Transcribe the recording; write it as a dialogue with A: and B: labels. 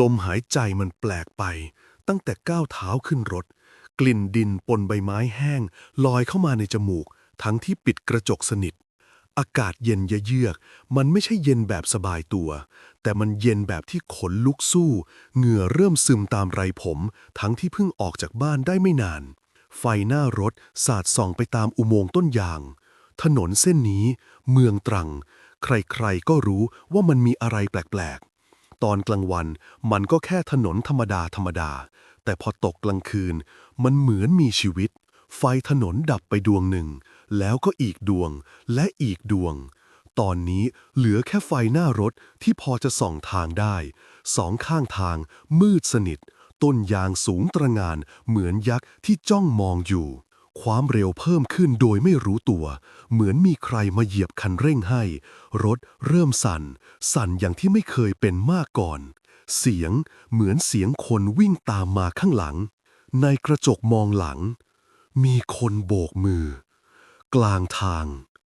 A: ลมหายใจมันแปลกไป ตั้งแต่ก้าวเท้าขึ้นรถ กลิ่นดินปนใบไม้แห้ง ลอยเข้ามาในจมูก ทั้งที่ปิดกระจกสนิท อากาศเย็นเยือก มันไม่ใช่เย็นแบบสบายตัว แต่มันเย็นแบบที่ขนลุกสู้ เหงื่อเริ่มซึมตามไรผม ทั้งที่เพิ่งออกจากบ้านได้ไม่นาน ไฟหน้ารถสาดส่องไปตามอุโมงค์ต้นยาง ถนนเส้นนี้ เมืองตรัง ใครๆก็รู้ว่ามันมีอะไรแปลกๆ ตอนกลางวันมันก็แค่ถนนธรรมดาธรรมดา แต่พอตกกลางคืน มันเหมือนมีชีวิต ไฟถนนดับไปดวงหนึ่ง แล้วก็อีกดวงและอีกดวง ตอนนี้เหลือแค่ไฟหน้ารถที่พอจะส่องทางได้ สองข้างทางมืดสนิท ต้นยางสูงตระงานเหมือนยักษ์ที่จ้องมองอยู่ ความเร็วเพิ่มขึ้นโดยไม่รู้ตัว เหมือนมีใครมาเหยียบคันเร่งให้ รถเริ่มสั่น สั่นอย่างที่ไม่เคยเป็นมาก่อน เสียงเหมือนเสียงคนวิ่งตามมาข้างหลัง ในกระจกมองหลัง มีคนโบกมือ กลางทาง